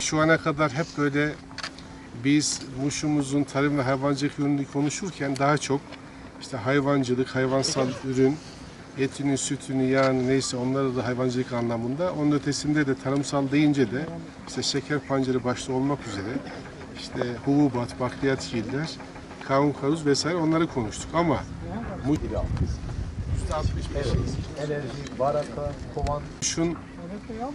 Şu ana kadar hep böyle biz Muş'umuzun tarım ve hayvancılık yönünü konuşurken daha çok işte hayvancılık, hayvansal ürün, etini, sütünü, yağını neyse onları da hayvancılık anlamında. Onun ötesinde de tarımsal deyince de işte şeker pancarı başta olmak üzere işte hububat, bakliyatgiller, kavun karuz vesaire onları konuştuk ama Enerji, baraka, kovan. Muş'un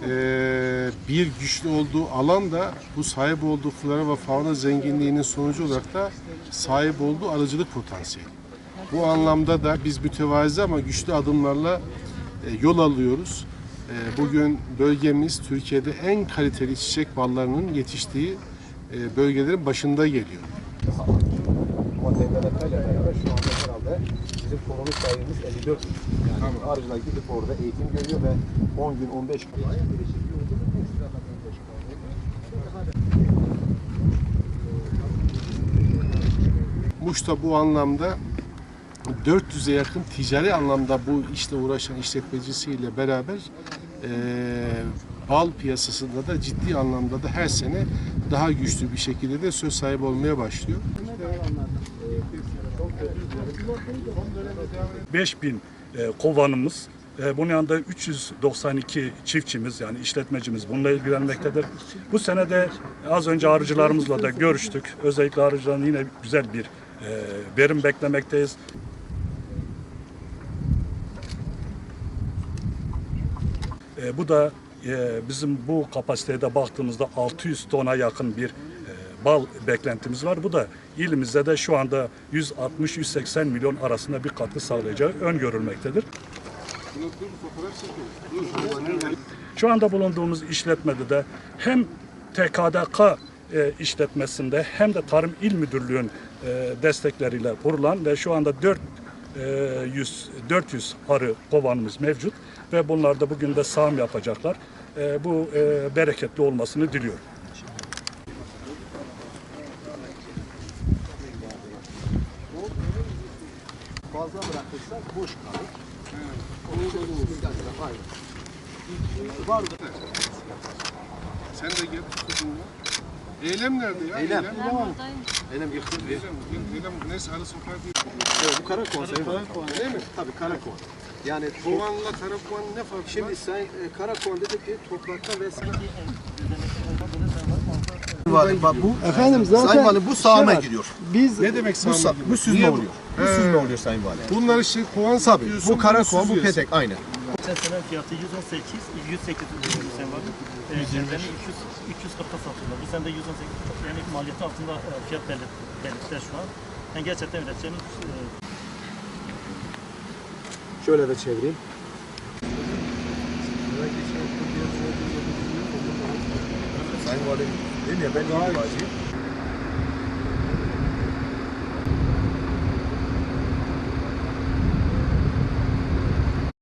eee, bir güçlü olduğu alan da bu sahip olduğu flora ve fauna zenginliğinin sonucu olarak da sahip olduğu arıcılık potansiyeli. Bu anlamda da biz mütevazi ama güçlü adımlarla e, yol alıyoruz. E, bugün bölgemiz Türkiye'de en kaliteli çiçek ballarının yetiştiği e, bölgelerin başında geliyor. Anda bizim konumuz sayımız 54. Yani arıcılar gidip orada eğitim görüyor ve 10 gün 15 gün. Muş'ta bu anlamda 400'e yakın ticari anlamda bu işle uğraşan işletmecisiyle beraber eee, bal piyasasında da ciddi anlamda da her sene daha güçlü bir şekilde de söz sahibi olmaya başlıyor. 5000 e, kovanımız, e, bunun yanında 392 çiftçimiz yani işletmecimiz bununla ilgilenmektedir. Bu sene de az önce arıcılarımızla da görüştük. Özellikle arıcıların yine güzel bir e, verim beklemekteyiz. E, bu da e, bizim bu kapasiteye de baktığımızda 600 tona yakın bir bal beklentimiz var. Bu da ilimizde de şu anda 160-180 milyon arasında bir katkı sağlayacağı öngörülmektedir. Şu anda bulunduğumuz işletmede de hem TKDK e, işletmesinde hem de Tarım İl Müdürlüğü'nün e, destekleriyle kurulan ve şu anda 400 400 arı kovanımız mevcut ve bunlar da bugün de sağım yapacaklar. E, bu bereketli olmasını diliyorum. Fazla bırakırsak boş kalır. Onu da buluruz. Aynen. Var da. Sen de gel. Eylem nerede ya? Eylem. Eylem. Elim yıktı. Eylem. Eylem. Neyse arı sokağı değil. Evet, bu karakovan sayın Karakovan. Değil mi? Tabii karakovan. Yani Kovanla karakovan ne farkı var? Şimdi sen e, karakovan dedik ki toprakta ve Valim bu Efendim zaten Sayın Valim bu sağıma şey var. gidiyor. Biz Ne demek Bu, sağma sa- gibi? bu süzme oluyor. Bu süzme oluyor Sayın Valim. Bunlar işte kovan satıyorsun. bu karakovan bu süzüyorsun. petek aynı. Geçen sene fiyatı 118, 108 ürün sen var. E, Cezveni 200, 340'a satıyorlar. Bu sene de 118, yani maliyeti altında e, fiyat belir, belirtiler şu an. Yani gerçekten üreteceğimiz e, Şöyle de çevireyim. Sayın Valim değil mi? Ben iyi bir